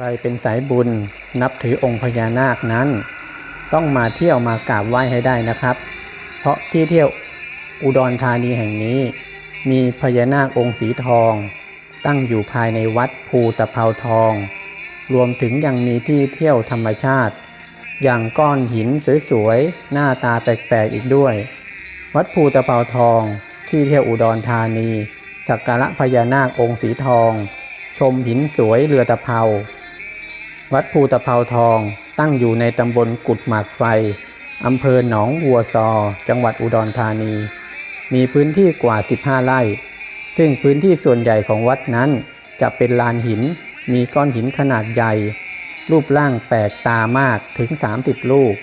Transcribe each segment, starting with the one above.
ใครเป็นสายบุญนับถือองค์พญานาคนั้น ต้องมาเที่ยวมากราบไหว้ให้ได้นะครับ เพราะที่เที่ยวอุดรธานีแห่งนี้ มีพญานาคองค์สีทอง ตั้งอยู่ภายในวัดภูตะเภาทอง รวมถึงยังมีที่เที่ยวธรรมชาติ อย่างก้อนหินสวยๆหน้าตาแปลกๆอีกด้วย วัดภูตะเภาทองที่เที่ยวอุดรธานี สักการะพญานาคองค์สีทอง ชมหินสวยเรือตะเภา วัดภูตะเภาทองตั้งอยู่ในตำบลกุดหมากไฟอำเภอหนองวัวซอ จังหวัดอุดรธานี มีพื้นที่กว่า 15 ไร่ ซึ่งพื้นที่ส่วนใหญ่ของวัดนั้นจะเป็นลานหิน มีก้อนหินขนาดใหญ่ รูปร่างแปลกตามากถึง 30 ลูก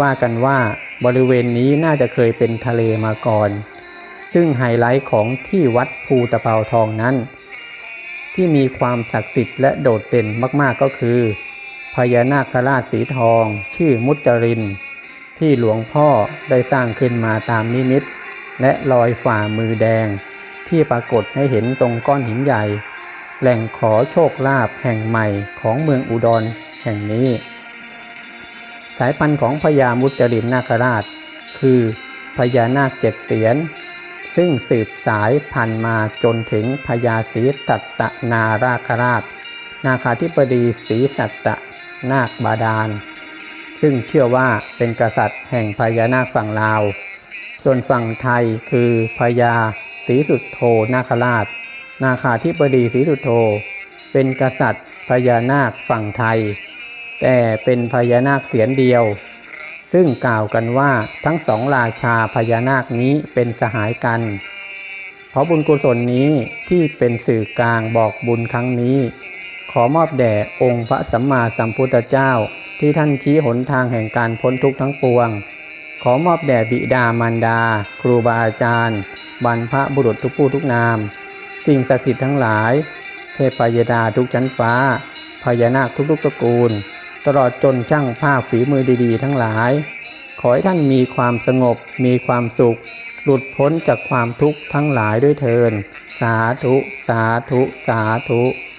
ว่ากันว่าบริเวณนี้น่าจะเคยเป็นทะเลมาก่อน ซึ่งไฮไลท์ของที่วัดภูตะเภาทองนั้น ที่มีความศักดิ์สิทธิ์และโดดเด่นมากๆก็คือ พญานาคราชสีทอง ชื่อมุจริน ที่หลวงพ่อได้สร้างขึ้นมาตามนิมิต และรอยฝ่ามือแดง ที่ปรากฏให้เห็นตรงก้อนหินใหญ่ แหล่งขอโชคลาภแห่งใหม่ของเมืองอุดรแห่งนี้ สายพันธุ์ของพญามุจรินนาคราช คือพญานาคเจ็ดเสียน ซึ่งสืบสายพันมาจนถึงพญาศรีสัตตนาราคราช นาคาธิบดีศรีสัตตนาคบาดาล ซึ่งเชื่อว่าเป็นกษัตริย์แห่งพญานาคฝั่งลาว ส่วนฝั่งไทยคือพญาศรีสุดโทนาคราช นาคาธิบดีศรีสุดโท เป็นกษัตริย์พญานาคฝั่งไทย แต่เป็นพญานาคเสียนเดียว ซึ่งกล่าวกันว่าทั้งสองราชาพญานาคนี้เป็นสหายกัน ขอบุญกุศลนี้ที่เป็นสื่อกลางบอกบุญครั้งนี้ ขอมอบแด่องค์พระสัมมาสัมพุทธเจ้าที่ท่านชี้หนทางแห่งการพ้นทุกข์ทั้งปวง ขอมอบแด่บิดามารดา ครูบาอาจารย์ บรรพบุรุษทุกผู้ทุกนาม สิ่งศักดิ์สิทธิ์ทั้งหลาย เทพยดาทุกชั้นฟ้าพญานาคทุกๆตระกูล ตลอดจนช่างภาพฝีมือดีๆ ทั้งหลาย ขอให้ท่านมีความสงบ มีความสุข หลุดพ้นจากความทุกข์ทั้งหลายด้วยเทิน สาธุ สาธุ สาธุ